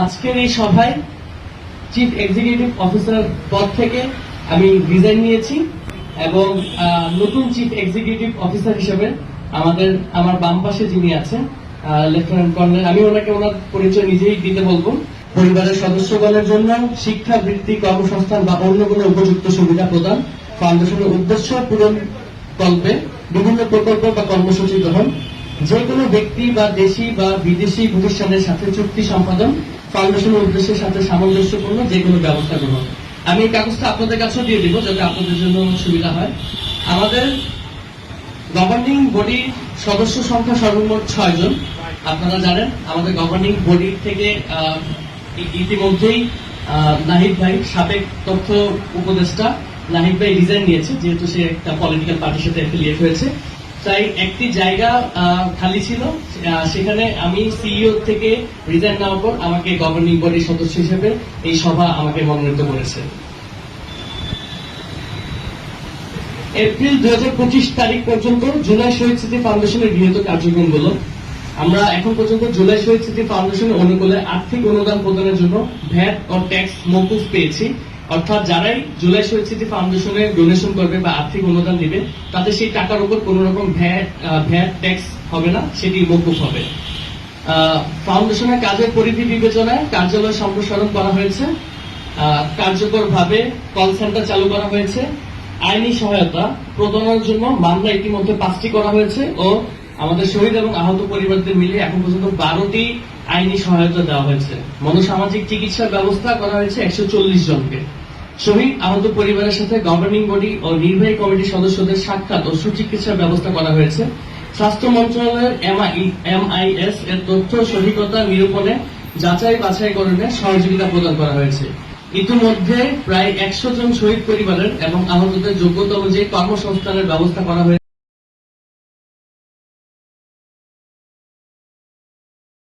আজকের এই সভায় চিফ এক্সিকিউটিভ অফিসার পদ থেকে আমি রিজাইন নিয়েছি এবং নতুন চিফ এক্সিকিউটিভ অফিসার হিসেবে আমাদের, আমার বাম পাশে যিনি আছেন লেফটেন্যান্ট কর্নেল আমি ওনাকে ওনার পরিচয় নিজেই দিতে বলব। পরিবারের সদস্যগণের জন্য শিক্ষা, বৃত্তি, কর্মসংস্থান বা অন্য কোনো উপযুক্ত সুবিধা প্রদান, ফাউন্ডেশনের উদ্দেশ্য পূরণ কল্পে বিভিন্ন প্রকল্প বা কর্মসূচি গ্রহণ যে কোনো ব্যক্তি বা দেশি বা বিদেশি প্রতিষ্ঠানের সাথে চুক্তি সম্পাদন, ফাউন্ডেশনের উদ্দেশ্যের সাথে সামঞ্জস্যপূর্ণ যে কোনো ব্যবস্থা গ্রহণ। আমি এই কাগজটা আপনাদের কাছেও দিয়ে দিব যাতে আপনাদের জন্য সুবিধা হয়। আমাদের গভর্নিং বডির সদস্য সংখ্যা সর্বমোট ছয় জন। আপনারা জানেন, আমাদের গভর্নিং বডি থেকে ইতিমধ্যেই নাহিদ ভাই সাবেক তথ্য উপদেষ্টা নাহিদ ভাই রিজাইন নিয়েছে, যেহেতু সে একটা পলিটিক্যাল পার্টির সাথে অ্যাফিলিয়েট হয়েছে। তাই একটি জায়গা খালি ছিল। সেখানে আমি সিইও থেকে রিজাইন নেওয়ার পর আমাকে গভর্নিং বডির সদস্য হিসেবে এই সভা আমাকে মনোনীত করেছে। এপ্রিল দুই হাজার পঁচিশ তারিখ পর্যন্ত জুলাই শহীদ স্মৃতি ফাউন্ডেশনের গৃহীত কার্যক্রমগুলো আমরা এখন পর্যন্ত জুলাই শহীদ স্মৃতি ফাউন্ডেশনের অনুকূলে আর্থিক অনুদান প্রদানের জন্য ভ্যাট ও ট্যাক্স মৌকুফ পেয়েছি। অর্থাৎ যারাই জুলাই শহীদ ফাউন্ডেশনে ডোনেশন করবে বা আর্থিক অনুদান দিবে তাদের সেই টাকার উপর কোন রকম ভ্যাট ট্যাক্স হবে না, সেটি মৌকুফ হবে। ফাউন্ডেশনের কাজের পরিধি বিবেচনায় কার্যালয় সম্প্রসারণ করা হয়েছে। কার্যকরভাবে কল সেন্টার চালু করা হয়েছে। আইনি সহায়তা প্রদানের জন্য মামলা ইতিমধ্যে পাঁচটি করা হয়েছে ও আমাদের শহীদ এবং আহত পরিবারদের মিলে এখন পর্যন্ত বারোটি আইনি সহায়তা দেওয়া হয়েছে। মনোসামাজিক চিকিৎসার ব্যবস্থা করা হয়েছে একশো চল্লিশ জনকে। শহীদ আহত পরিবারের সাথে গভর্নিং বডি ও নির্বাহী কমিটির সদস্যদের সাক্ষাৎ ও সুচিকিৎসার ব্যবস্থা করা হয়েছে। স্বাস্থ্য মন্ত্রণালয়ের এমআইএস এর তথ্য সঠিকতা নিরূপণে, যাচাই বাছাইকরণে সহযোগিতা প্রদান করা হয়েছে। ইতিমধ্যে প্রায় একশো জন শহীদ পরিবারের এবং আহতদের যোগ্যতা অনুযায়ী কর্মসংস্থানের ব্যবস্থা করা হয়েছে।